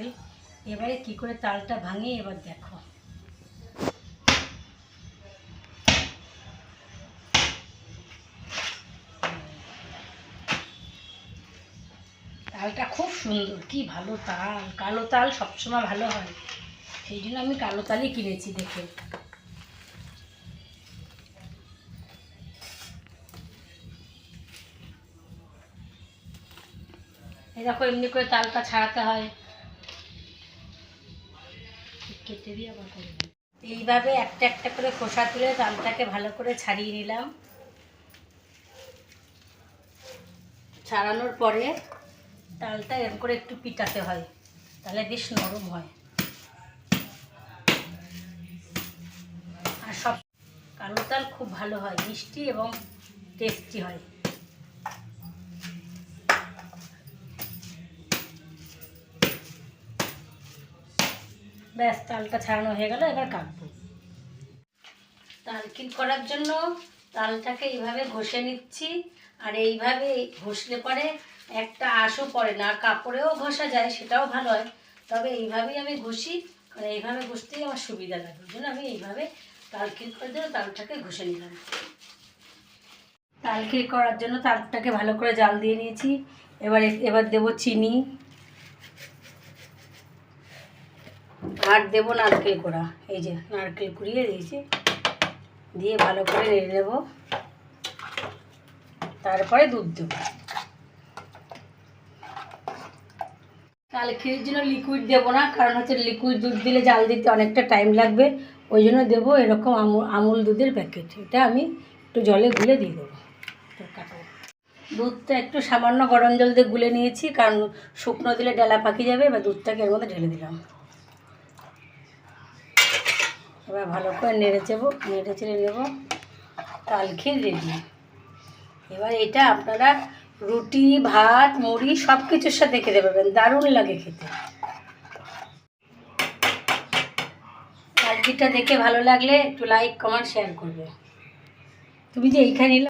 নারকেল এবারে কি করে তালটা ভাঙি এবার দেখো। তালটা খুব সুন্দর, কি ভালো তাল। কালো তাল সবসময় ভালো হয়। সেই জন্য আমি কালো তালই কিনেছি দেখে। এই দেখো, এমনি করে তালটা ছাড়াতে হয়। কেটে দিয়ে আবার করব এইভাবে একটা একটা করে খোসা তুলে তালটাকে ভালো করে ছাড়িয়ে নিলাম। ছাড়ানোর পরে তালটা এরকম করে একটু পিটাতে হয়, তাহলে বেশ নরম হয়। আর সব কালো তাল খুব ভালো হয়, মিষ্টি এবং টেস্টি হয়। ব্যাস, তালটা ছাড়ানো হয়ে গেল, এবার কাটবো। তালকিল করার জন্য তালটাকে এইভাবে ঘষে নিচ্ছি, আর এইভাবে ঘষলে পরে একটা আঁশও পড়ে না, আর কাপড়েও ঘষা যায়, সেটাও ভালো হয়। তবে এইভাবেই আমি ঘষি, কারণ এইভাবে ঘষতেই আমার সুবিধা লাগে জন্য আমি এইভাবে তালকিল করার জন্য তালটাকে ঘষে নিলাম। তালকিল করার জন্য তালটাকে ভালো করে জাল দিয়ে নিয়েছি। এবার এবার দেবো চিনি। আর দেবো নারকেল কোড়া। এই যে নারকেল কুড়িয়ে দিয়েছি। দিয়ে ভালো করে নেড়ে নেব। তারপরে দুধ দেবো। কালক্ষীর জন্য লিকুইড দেবো না, কারণ হচ্ছে লিকুইড দুধ দিলে জাল দিতে অনেকটা টাইম লাগবে। ওই জন্য দেবো এরকম আমুল আমুল দুধের প্যাকেট এটা আমি একটু জলে গুলে দিয়ে দেবো। দুধটা একটু সামান্য গরম জল দিয়ে গুলে নিয়েছি, কারণ শুকনো দিলে ডালা পাকি যাবে, এবার দুধটাকে এর মধ্যে ঢেলে দিলাম। এবার ভালো করে নেড়ে চেবো, নেড়ে চেড়ে নেব। তালখির রেডি এবার এটা আপনারা রুটি, ভাত, মুড়ি সব কিছুর সাথে খেতে পারবেন, দারুণ লাগে খেতে। তালখিটা দেখে ভালো লাগলে একটু লাইক কমেন্ট শেয়ার করবে তুমি যে এইখানে